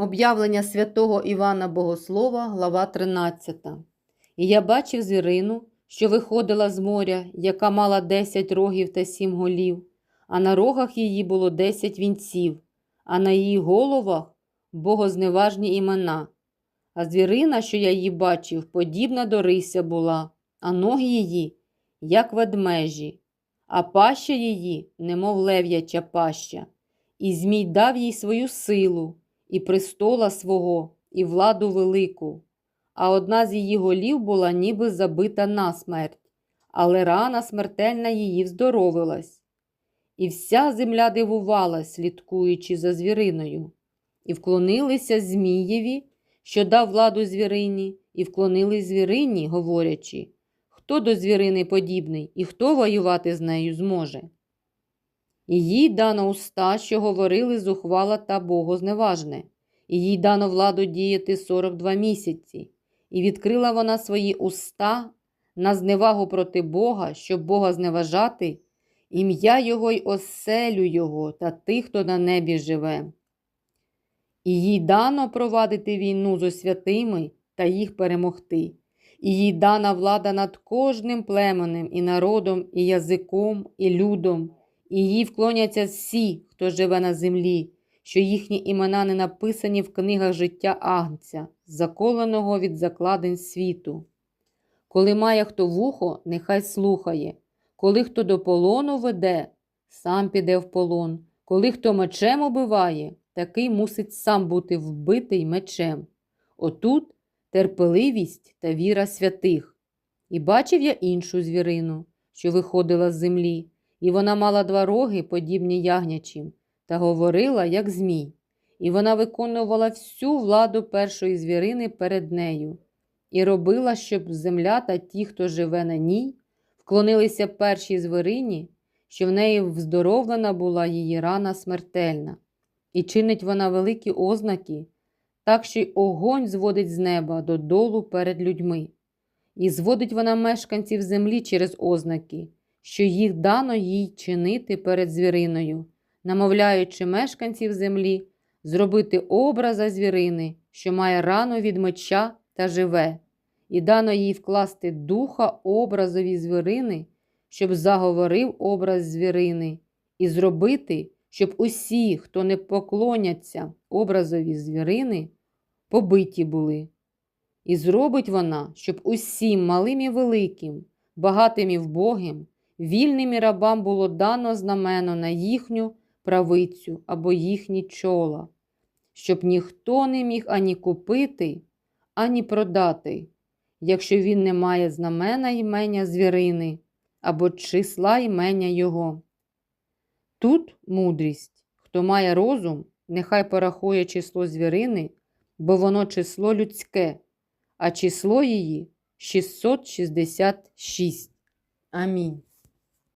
Об'явлення святого Івана Богослова, глава 13. І я бачив звірину, що виходила з моря, яка мала десять рогів та сім голів, а на рогах її було десять вінців, а на її головах богозневажні імена. А звірина, що я її бачив, подібна до рися була, а ноги її, як ведмежі, а паща її, немов лев'яча паща. І Змій дав їй свою силу, і престола свого, і владу велику. А одна з її голів була ніби забита насмерть, але рана смертельна її вздоровилась. І вся земля дивувалась, слідкуючи за звіриною, і вклонилися Змієві, що дав владу звірині, і вклонились звірині, говорячи, хто до звірини подібний і хто воювати з нею зможе. І їй дано уста, що говорили зухвала та богозневажне, і їй дано владу діяти 42 місяці, і відкрила вона свої уста на зневагу проти Бога, щоб Бога зневажати, ім'я Його й оселю Його та тих, хто на небі живе. І їй дано провадити війну зо святими та їх перемогти, і їй дана влада над кожним племенем, і народом, і язиком, і людом, і їй вклоняться всі, хто живе на землі, що їхні імена не написані в книгах життя Агнця, заколеного від закладень світу. Коли має хто вухо, нехай слухає, коли хто до полону веде, сам піде в полон, коли хто мечем убиває, такий мусить сам бути вбитий мечем. Отут терпеливість та віра святих. І бачив я іншу звірину, що виходила з землі, і вона мала два роги, подібні ягнячим, та говорила, як змій, і вона виконувала всю владу першої звірини перед нею, і робила, щоб земля та ті, хто живе на ній, вклонилися першій звірині, що в неї вздоровлена була її рана смертельна, і чинить вона великі ознаки, так що й огонь зводить з неба додолу перед людьми, і зводить вона мешканців землі через ознаки, що їх дано їй чинити перед звіриною, намовляючи мешканців землі зробити образа звірини, що має рану від меча та живе, і дано їй вкласти духа образові звірини, щоб заговорив образ звірини, і зробити, щоб усі, хто не поклоняться образові звірини, побиті були. І зробить вона, щоб усім малим і великим, багатим і вбогим, вільним і рабам було дано знамено на їхню правицю або їхні чола, щоб ніхто не міг ані купити, ані продати, якщо він не має знамена імення звірини або числа імення його. Тут мудрість, хто має розум, нехай порахує число звірини, бо воно число людське, а число її 666. Амінь.